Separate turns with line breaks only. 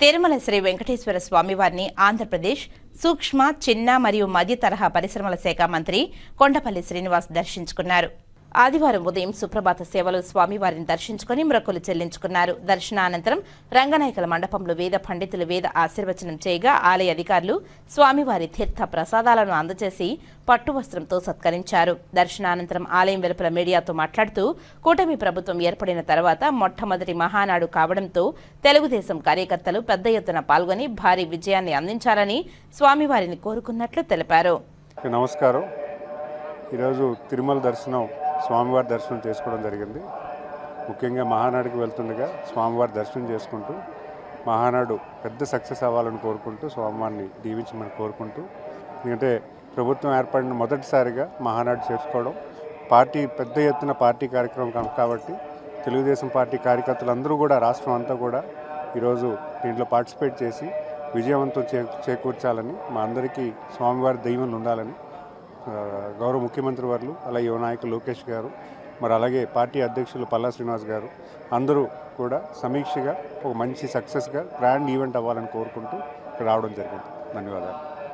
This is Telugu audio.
తిరుమల శ్రీ వెంకటేశ్వర స్వామివారిని ఆంధ్రప్రదేశ్ సూక్ష్మ చిన్న మరియు మధ్య తరహా పరిశ్రమల శాఖ మంత్రి కొండపల్లి శ్రీనివాస్ దర్శించుకున్నారు. ఆదివారం ఉదయం సుప్రభాత సేవలు స్వామివారిని దర్శించుకుని మ్రొకులు చెల్లించుకున్నారు. దర్శనానంతరం రంగనాయకుల మండపంలో వేద పండితులు వేద ఆశీర్వచనం చేయగా ఆలయ అధికారులు స్వామివారి తీర్థ ప్రసాదాలను అందజేసి పట్టు వస్త్రంతో సత్కరించారు. దర్శనానంతరం ఆలయం వెలుపల మీడియాతో మాట్లాడుతూ కూటమి ప్రభుత్వం ఏర్పడిన తర్వాత మొట్టమొదటి మహానాడు కావడంతో తెలుగుదేశం కార్యకర్తలు పెద్ద ఎత్తున పాల్గొని భారీ విజయాన్ని అందించాలని స్వామివారిని కోరుకున్నట్లు తెలిపారు.
నమస్కారం. ఈరోజు తిరుమల దర్శనం స్వామివారి దర్శనం చేసుకోవడం జరిగింది. ముఖ్యంగా మహానాడుకి వెళ్తుండగా స్వామివారి దర్శనం చేసుకుంటూ మహానాడు పెద్ద సక్సెస్ అవ్వాలని కోరుకుంటూ స్వామివారిని దీవించమని కోరుకుంటూ ఎందుకంటే ప్రభుత్వం ఏర్పడిన మొదటిసారిగా మహానాడు చేసుకోవడం పార్టీ పెద్ద ఎత్తున పార్టీ కార్యక్రమం కాబట్టి తెలుగుదేశం పార్టీ కార్యకర్తలందరూ కూడా రాష్ట్రం అంతా కూడా ఈరోజు దీంట్లో పార్టిసిపేట్ చేసి విజయవంతం చే చేకూర్చాలని మా అందరికీ స్వామివారి దైవం ఉండాలని గౌరవ ముఖ్యమంత్రి వర్లు అలాగే యువ నాయకులు లోకేష్ గారు మరి అలాగే పార్టీ అధ్యక్షులు పల్లా శ్రీనివాస్ గారు అందరూ కూడా సమీక్షగా ఒక మంచి సక్సెస్గా గ్రాండ్ ఈవెంట్ అవ్వాలని కోరుకుంటూ ఇక్కడ రావడం జరిగింది. ధన్యవాదాలు.